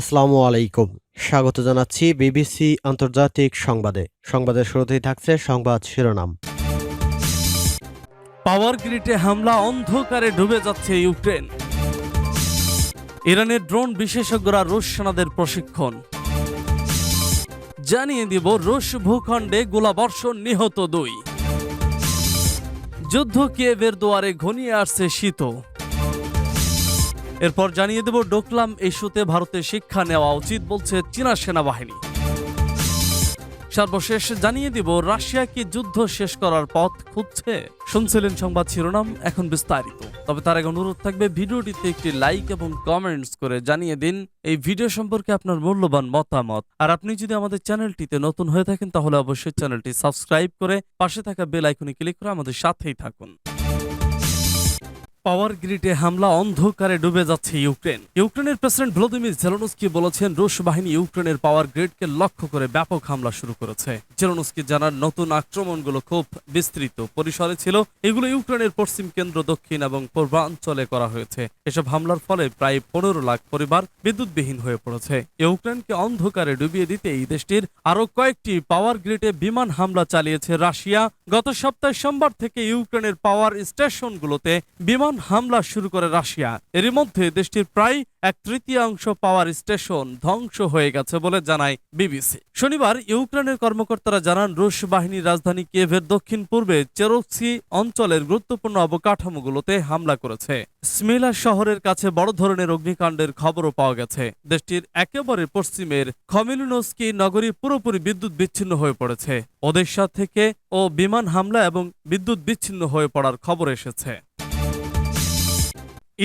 আসসালামু আলাইকুম। স্বাগত জানাচ্ছি বিবিসি আন্তর্জাতিক সংবাদে। সংবাদের শুরুতেই থাকছে সংবাদ শিরোনাম। পাওয়ার গ্রিডে হামলা, অন্ধকারে ডুবে যাচ্ছে ইউক্রেন। ইরানের ড্রোন বিশেষজ্ঞরা রুশ সেনাদের প্রশিক্ষণ। জানিয়ে দিব, রুশ ভূখণ্ডে গোলাবর্ষণ নিহত দুই। যুদ্ধ কিয়েভের দুয়ারে ঘনিয়ে আসছে শীত এরপর জানিয়ে দেব, ডোকলাম ইস্যুতে ভারতের শিক্ষা নেওয়া উচিত বলছে চীনা সেনাবাহিনী। সর্বশেষ জানিয়ে দিব রাশিয়া কি যুদ্ধ শেষ করার পথ খুঁজছে। শুনছিলেন সংবাদ শিরোনাম, এখন বিস্তারিত। তবে তার আগে অনুরোধ থাকবে, ভিডিওটিতে একটি লাইক এবং কমেন্টস করে জানিয়ে দিন, এই ভিডিও সম্পর্কে আপনার মূল্যবান মতামত। আর আপনি যদি আমাদের চ্যানেলটিতে নতুন হয়ে থাকেন, তাহলে অবশ্যই চ্যানেলটি সাবস্ক্রাইব করে পাশে থাকা বেল আইকনে ক্লিক করে আমাদের সাথেই থাকুন। পাওয়ার গ্রিডে হামলা অন্ধকারে ডুবে যাচ্ছে ইউক্রেন। ইউক্রেনের প্রেসিডেন্ট ভ্লাদিমির জেলনস্কি বলেছেন, রুশ বাহিনী ইউক্রেনের পাওয়ার গ্রিডকে লক্ষ্য করে ব্যাপক হামলা শুরু করেছে। জেলনস্কি জানার নতুন আক্রমণগুলো খুব বিস্তৃত। পরিসরে ছিল, এগুলো ইউক্রেনের পশ্চিম কেন্দ্র, দক্ষিণ এবং পূর্বাঞ্চলে করা হয়েছে। এসব হামলার ফলে প্রায় পনেরো লাখ পরিবার বিদ্যুৎবিহীন হয়ে পড়েছে। ইউক্রেনকে অন্ধকারে ডুবিয়ে দিতে এই দেশটির আরও কয়েকটি পাওয়ার গ্রিডে বিমান হামলা চালিয়েছে রাশিয়া। গত সপ্তাহে সোমবার থেকে ইউক্রেনের পাওয়ার স্টেশনগুলোতে বিমান হামলা শুরু করে রাশিয়া। এরই মধ্যে দেশটির প্রায় এক তৃতীয়াংশ পাওয়ার স্টেশন ধ্বংস হয়ে গেছে বলে জানায় বিবিসি। শনিবার ইউক্রেনের কর্মকর্তারা জানান, রুশ বাহিনীর রাজধানী কিয়েভের দক্ষিণ পূর্বে চেরোক্সি অঞ্চলের গুরুত্বপূর্ণ অবকাঠামোগুলোতে হামলা করেছে। স্মিলা শহরের কাছে বড় ধরনের অগ্নিকাণ্ডের খবরও পাওয়া গেছে। দেশটির একেবারে পশ্চিমের খমিলুনস্কি নগরী পুরোপুরি বিদ্যুৎ বিচ্ছিন্ন হয়ে পড়েছে। ওদেশা থেকে ও বিমান হামলা এবং বিদ্যুৎ বিচ্ছিন্ন হয়ে পড়ার খবর এসেছে।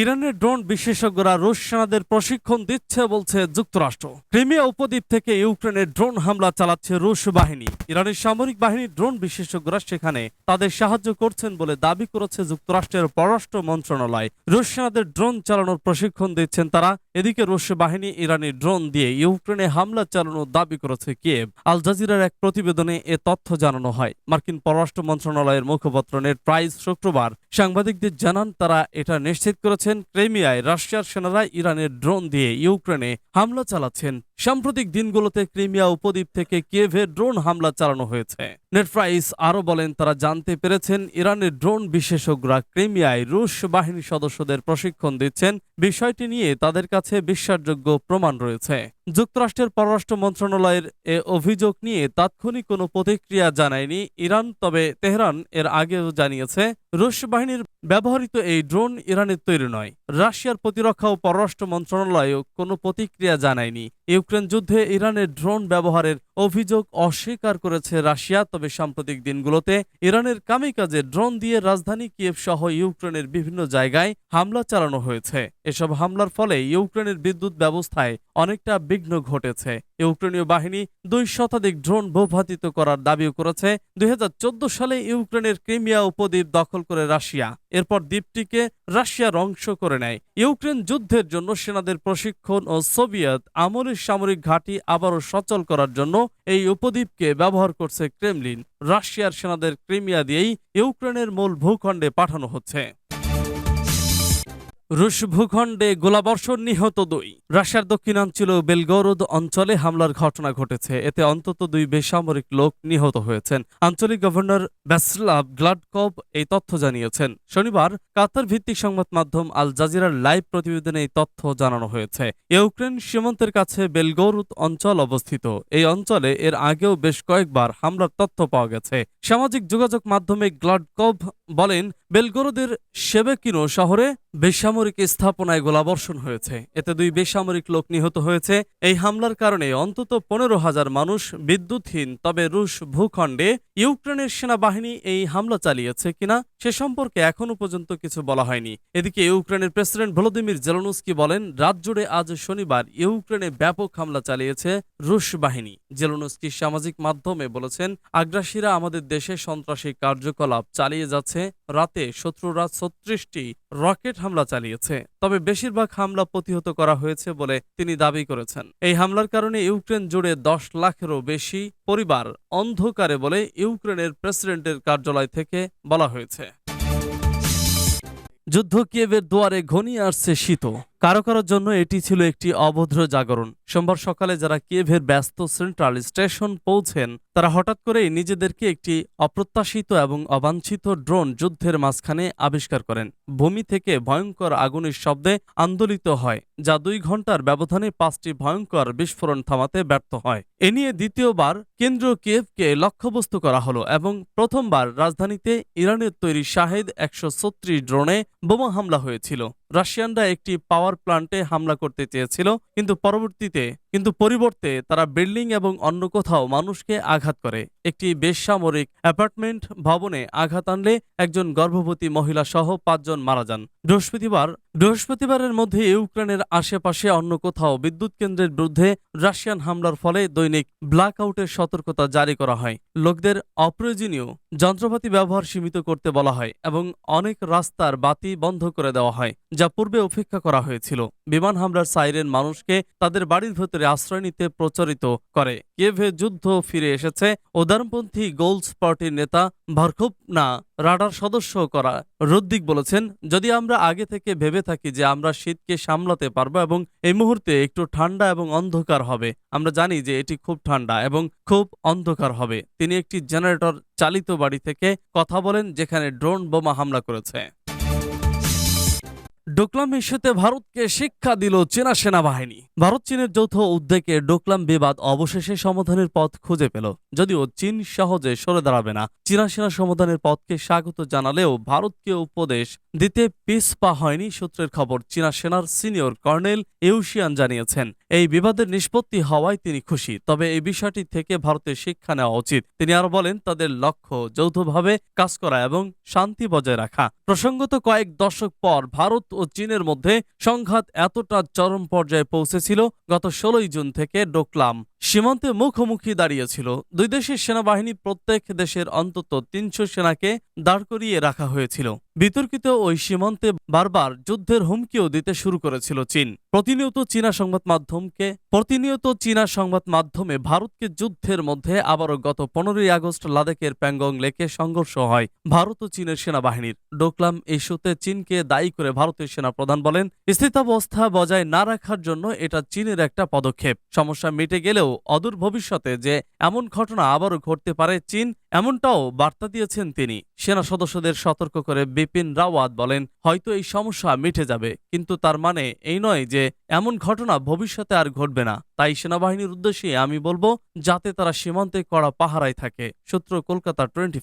ইরানের ড্রোন বিশেষজ্ঞরা রুশ সেনাদের প্রশিক্ষণ দিচ্ছে বলছে যুক্তরাষ্ট্র। ক্রিমিয়া উপদ্বীপ থেকে ইউক্রেনের ড্রোন হামলা চালাচ্ছে রুশ বাহিনী। ইরানের সামরিক বাহিনীর ড্রোন বিশেষজ্ঞরা সেখানে তাদের সাহায্য করছেন বলে দাবি করেছে যুক্তরাষ্ট্রের পররাষ্ট্র মন্ত্রণালয়। রুশ সেনাদের ড্রোন চালানোর প্রশিক্ষণ দিচ্ছেন তারা। এদিকে রুশ বাহিনী ইরানি ড্রোন দিয়ে ইউক্রেনে হামলা চালানোর দাবি করেছে কিয়েভ। আল জাজিরার এক প্রতিবেদনে এ তথ্য জানানো হয়। মার্কিন পররাষ্ট্র মন্ত্রণালয়ের মুখপাত্র নেট প্রাইস শুক্রবার। সাংবাদিকদের জানান, তারা এটা নিশ্চিত করেছেন ক্রেমিয়ায় রাশিয়ার সেনারা ইরানের ড্রোন দিয়ে ইউক্রেনে হামলা চালাচ্ছেন। সাম্প্রতিক দিনগুলোতে ক্রিমিয়া উপদ্বীপ থেকে কিয়েভে ড্রোন হামলা চালানো হয়েছে। নেটপ্রাইস আরও বলেন, তারা জানতে পেরেছেন, ইরানের ড্রোন বিশেষজ্ঞরা ক্রিমিয়ায় রুশ বাহিনী সদস্যদের প্রশিক্ষণ দিচ্ছেন। বিষয়টি নিয়ে তাদের কাছে বিশ্বাসযোগ্য প্রমাণ রয়েছে। যুক্তরাষ্ট্রের পররাষ্ট্র মন্ত্রণালয়ের এ অভিযোগ নিয়ে তাৎক্ষণিক কোনো প্রতিক্রিয়া জানায়নি ইরান, তবে তেহরান এর আগেও জানিয়েছে, রুশ বাহিনীর ব্যবহৃত এই ড্রোন ইরানের তৈরি নয়। রাশিয়ার প্রতিরক্ষা ও পররাষ্ট্র মন্ত্রণালয়ও কোনো প্রতিক্রিয়া জানায়নি। ইউক্রেন যুদ্ধে ইরানের ড্রোন ব্যবহারের অভিযোগ অস্বীকার করেছে রাশিয়া, তবে সাম্প্রতিক দিনগুলোতে ইরানের কামিকাজে ড্রোন দিয়ে রাজধানী কিয়েভ সহ ইউক্রেনের বিভিন্ন জায়গায় হামলা চালানো হয়েছে। এসব হামলার ফলে ইউক্রেনের বিদ্যুৎ ব্যবস্থায় অনেকটা বিঘ্ন ঘটেছে। ইউক্রেনীয় বাহিনী দুই শতাধিক ড্রোন ভূপাতিত করার দাবিও করেছে। দুই হাজার চোদ্দ সালে ইউক্রেনের ক্রিমিয়া উপদ্বীপ দখল করে রাশিয়া। এরপর দ্বীপটিকে রাশিয়ার অংশ করে নেয়। ইউক্রেন যুদ্ধের জন্য সেনাদের প্রশিক্ষণ ও সোভিয়েত আমলের সামরিক ঘাঁটি আবারও সচল করার জন্য এই উপদ্বীপকে ব্যবহার করছে ক্রেমলিন। রাশিয়ার সেনাদের ক্রিমিয়া দিয়েই ইউক্রেনের মূল ভূখণ্ডে পাঠানো হচ্ছে। রুশ ভূখণ্ডে গোলাবর্ষণ নিহত দুই। রাশিয়ার দক্ষিণাঞ্চল বেলগরোদ অঞ্চলে হামলার ঘটনা ঘটেছে। এতে অন্তত দুই বেসামরিক লোক নিহত হয়েছেন। আঞ্চলিক গভর্নর ব্যাসলাভ গ্লাডকভ এই তথ্য জানিয়েছেন। শনিবার কাতার ভিত্তিক সংবাদ মাধ্যম আল জাজিরার লাইভ প্রতিবেদনে এই তথ্য জানানো হয়েছে। ইউক্রেন সীমান্তের কাছে বেলগরুদ অঞ্চল অবস্থিত। এই অঞ্চলে এর আগেও বেশ কয়েকবার হামলার তথ্য পাওয়া গেছে। সামাজিক যোগাযোগ মাধ্যমে গ্লাডকভ বলেন, বেলগরোদের সেবেকিনো শহরে বেসামরিক স্থাপনায় গোলাবর্ষণ হয়েছে। এতে দুই বেসামরিক লোক নিহত হয়েছে। এই হামলার কারণে অন্তত পনেরো হাজার মানুষ বিদ্যুৎহীন, তবে রুশ ভূখণ্ডে ইউক্রেনের সেনাবাহিনী এই হামলা চালিয়েছে কিনা সে সম্পর্কে এখনও পর্যন্ত কিছু বলা হয়নি। এদিকে ইউক্রেনের প্রেসিডেন্ট ভলোদিমির জেলনুস্কি বলেন, রাত জুড়ে আজ শনিবার ইউক্রেনে ব্যাপক হামলা চালিয়েছে রুশ বাহিনী। জেলনুস্কি সামাজিক মাধ্যমে বলেছেন, আগ্রাসীরা আমাদের দেশে সন্ত্রাসী কার্যকলাপ চালিয়ে যাচ্ছে। রাতে শত্রুরা ছত্রিশটি রকেট হামলা চালিয়েছে, তবে বেশিরভাগ হামলা প্রতিহত করা হয়েছে বলে তিনি দাবি করেছেন। এই হামলার কারণে ইউক্রেন জুড়ে দশ লাখেরও বেশি পরিবার অন্ধকারে বলে ইউক্রেনের প্রেসিডেন্টের কার্যালয় থেকে বলা হয়েছে। যুদ্ধ কিয়েভের দুয়ারে ঘনিয়ে আসছে শীত কারও কারোর জন্য এটি ছিল একটি অভদ্র জাগরণ। সোমবার সকালে যারা কিয়েভের ব্যস্ত সেন্ট্রাল স্টেশন পৌঁছেন, তারা হঠাৎ করেই নিজেদেরকে একটি অপ্রত্যাশিত এবং অবাঞ্ছিত ড্রোন যুদ্ধের মাঝখানে আবিষ্কার করেন। ভূমি থেকে ভয়ঙ্কর আগুনের শব্দে আন্দোলিত হয়, যা দুই ঘণ্টার ব্যবধানে পাঁচটি ভয়ঙ্কর বিস্ফোরণ থামাতে ব্যর্থ হয়। এ নিয়ে দ্বিতীয়বার কেন্দ্র কিয়েভকে লক্ষ্যবস্তু করা হলো এবং প্রথমবার রাজধানীতে ইরানের তৈরি শাহেদ একশো ছত্রিশ ড্রোনে বোমা হামলা হয়েছিল। রাশিয়ানরা একটি পাওয়ার প্লান্টে হামলা করতে চেয়েছিল কিন্তু পরবর্তীতে কিন্তু পরিবর্তে তারা বিল্ডিং এবং অন্য কোথাও মানুষকে আঘাত করে। একটি বেসামরিক অ্যাপার্টমেন্ট ভবনে আঘাত আনলে একজন গর্ভবতী মহিলা সহ পাঁচজন মারা যান। বৃহস্পতিবার, বৃহস্পতিবারের মধ্যে ইউক্রেনের আশেপাশে অন্য কোথাও বিদ্যুৎ কেন্দ্রের বিরুদ্ধে রাশিয়ান হামলার ফলে দৈনিক ব্ল্যাক আউটের সতর্কতা জারি করা হয়। লোকদের অপ্রয়োজনীয় যন্ত্রপাতি ব্যবহার সীমিত করতে বলা হয় এবং অনেক রাস্তার বাতি বন্ধ করে দেওয়া হয়, যা পূর্বে উপেক্ষা করা হয়েছিল। বিমান হামলার সাইরেন মানুষকে তাদের বাড়ির ভেতরে আশ্রয় নিতে প্রচারিত করে। কিয়েভে যুদ্ধ ফিরে এসেছে উদারপন্থী গোলস পার্টির নেতা ভার্খোপ না রাডার সদস্য করা। রদ্দিক বলেছেন, যদি আমরা আগে থেকে ভেবে থাকি যে আমরা শীতকে সামলাতে পারব এবং এই মুহূর্তে একটু ঠান্ডা এবং অন্ধকার হবে, আমরা জানি যে এটি খুব ঠান্ডা এবং খুব অন্ধকার হবে। তিনি একটি জেনারেটর চালিত বাড়ি থেকে কথা বলেন, যেখানে ড্রোন বোমা হামলা করেছে। ডোকলাম ইস্যুতে ভারতকে শিক্ষা দিল চীনা সেনাবাহিনী। ভারত চীনের যৌথ উদ্যোগে ডোকলাম বিবাদ অবশেষে সমাধানের পথ খুঁজে পেল। যদিও চীন সহজে সরে দাঁড়াবে না, চীনা সেনা সমাধানের পথকে স্বাগত জানালেও ভারতকে উপদেশ দিতে পিস পা হয়নি সূত্রের খবর। চীনা সেনার সিনিয়র কর্নেল ইউশিয়ান জানিয়েছেন, এই বিবাদের নিষ্পত্তি হওয়ায় তিনি খুশি, তবে এই বিষয়টি থেকে ভারতের শিক্ষা নেওয়া উচিত। তিনি আরও বলেন, তাদের লক্ষ্য যৌথভাবে কাজ করা এবং শান্তি বজায় রাখা। প্রসঙ্গত কয়েক দশক পর ভারত ও চীনের মধ্যে সংঘাত এতটা চরম পর্যায়ে পৌঁছেছিল গত ষোলোই জুন থেকে ডোকলাম। সীমান্তে মুখোমুখি দাঁড়িয়েছিল। দুই দেশের সেনাবাহিনী প্রত্যেক দেশের অন্তত তিনশো সেনাকে দাঁড় করিয়ে রাখা হয়েছিল। বিতর্কিত ওই সীমান্তে বারবার যুদ্ধের হুমকিও দিতে শুরু করেছিল চীন। প্রতিনিয়ত চীনা সংবাদ মাধ্যমকে, প্রতিনিয়ত চীনা সংবাদ মাধ্যমে ভারতকে যুদ্ধের মধ্যে আবারও গত পনেরোই আগস্ট লাদাখের প্যাংগং লেকে সংঘর্ষ হয় ভারত ও চীনের সেনাবাহিনীর। ডোকলাম ইস্যুতে চীনকে দায়ী করে ভারতের সেনাপ্রধান বলেন, স্থিতাবস্থা বজায় না রাখার জন্য এটা চীনের একটা পদক্ষেপ। সমস্যা মিটে গেলেও অদূর ভবিষ্যতে যে এমন ঘটনা আবারও ঘটতে পারে চীন, এমনটাও বার্তা দিয়েছেন তিনি। সেনা সদস্যদের সতর্ক করে বিপিন রাওয়াত বলেন, হয়তো এই সমস্যা মিটে যাবে, কিন্তু তার মানে এই নয় যে এমন ঘটনা ভবিষ্যতে আর ঘটবে না। তাই সেনাবাহিনীর উদ্দেশ্যে আমি বলব, যাতে তারা সীমান্তে কড়া পাহারায় থাকে। সূত্র কলকাতা টোয়েন্টি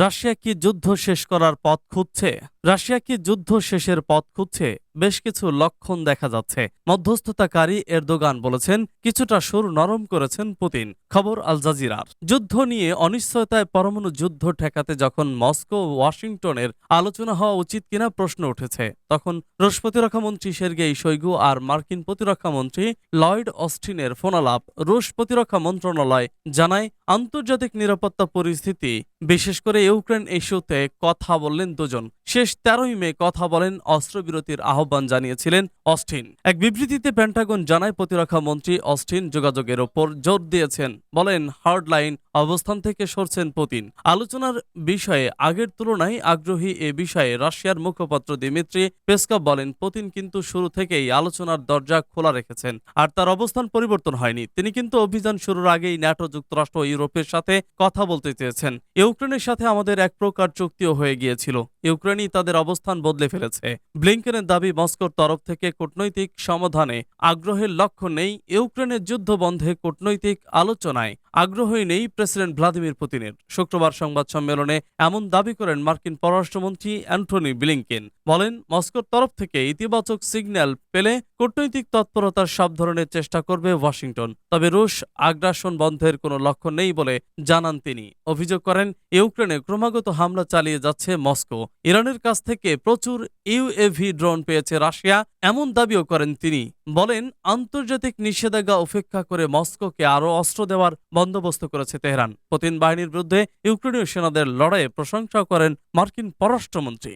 রাশিয়া কি যুদ্ধ শেষ করার পথ খুঁজছে? রাশিয়া কি যুদ্ধ শেষের পথ খুঁজছে। বেশ কিছু লক্ষণ দেখা যাচ্ছে। মধ্যস্থতাকারী এরদোগান বলেছেন, কিছুটা সুর নরম করেছেন পুতিন। খবর আল জাজিরার। যুদ্ধ নিয়ে অনিশ্চয়তায় পরমাণু যুদ্ধ ঠেকাতে যখন মস্কো ও ওয়াশিংটনের আলোচনা হওয়া উচিত কিনা প্রশ্ন উঠেছে। তখন রুশ প্রতিরক্ষামন্ত্রী সের্গেই শৈগু আর মার্কিন প্রতিরক্ষামন্ত্রী লয়েড অস্টিনের ফোনালাপ রুশ প্রতিরক্ষা মন্ত্রণালয় জানায়, আন্তর্জাতিক নিরাপত্তা পরিস্থিতি, বিশেষ করে ইউক্রেন ইস্যুতে কথা বললেন দুজন। শেষ তেরোই মে কথা বলেন অস্ত্রবিরতির আহ্বান জানিয়েছিলেন অস্টিন। এক বিবৃতিতে পেন্টাগন জানায় প্রতিরক্ষা মন্ত্রী অস্টিন যোগাযোগের ওপর জোর দিয়েছেন। বলেন, হার্ডলাইন অবস্থান থেকে সরছেন পুতিন। আলোচনার বিষয়ে আগের তুলনায় আগ্রহী এ বিষয়ে রাশিয়ার মুখপাত্র দিমিত্রি পেসকভ বলেন, পুতিন কিন্তু শুরু থেকেই আলোচনার দরজা খোলা রেখেছেন আর তার অবস্থান পরিবর্তন হয়নি। তিনি কিন্তু অভিযান শুরুর আগেই ন্যাটো যুক্তরাষ্ট্র ইউরোপের সাথে কথা বলতে চেয়েছেন। ইউক্রেনের সাথে আমাদের এক প্রকার চুক্তিও হয়ে গিয়েছিল। ইউক্রেনই তাদের অবস্থান বদলে ফেলেছে। ব্লিংকেনের দাবি মস্কোর তরফ থেকে কূটনৈতিক সমাধানে আগ্রহের লক্ষ্য নেই ইউক্রেনের যুদ্ধ বন্ধে কূটনৈতিক আলোচনায়। আগ্রহই নেই প্রেসিডেন্ট ভ্লাদিমির পুতিনের। শুক্রবার সংবাদ সম্মেলনে এমন দাবি করেন মার্কিন পররাষ্ট্রমন্ত্রী অ্যান্টনি ব্লিংকেন। বলেন, মস্কোর তরফ থেকে ইতিবাচক সিগন্যাল পেলে কূটনৈতিক তৎপরতার সব ধরনের চেষ্টা করবে ওয়াশিংটন, তবে রুশ আগ্রাসন বন্ধের কোনো লক্ষ্য নেই বলে জানান তিনি। অভিযোগ করেন, ইউক্রেনে ক্রমাগত হামলা চালিয়ে যাচ্ছে মস্কো। ইরানের কাছ থেকে প্রচুর ইউএভি ড্রোন পেয়েছে রাশিয়া, এমন দাবিও করেন তিনি। বলেন, আন্তর্জাতিক নিষেধাজ্ঞা উপেক্ষা করে মস্কোকে আরও অস্ত্র দেওয়ার বন্দোবস্ত করেছে তেহরান। পুতিন বাহিনীর বিরুদ্ধে ইউক্রেনীয় সেনাদের লড়াইয়ে প্রশংসা করেন মার্কিন পররাষ্ট্রমন্ত্রী।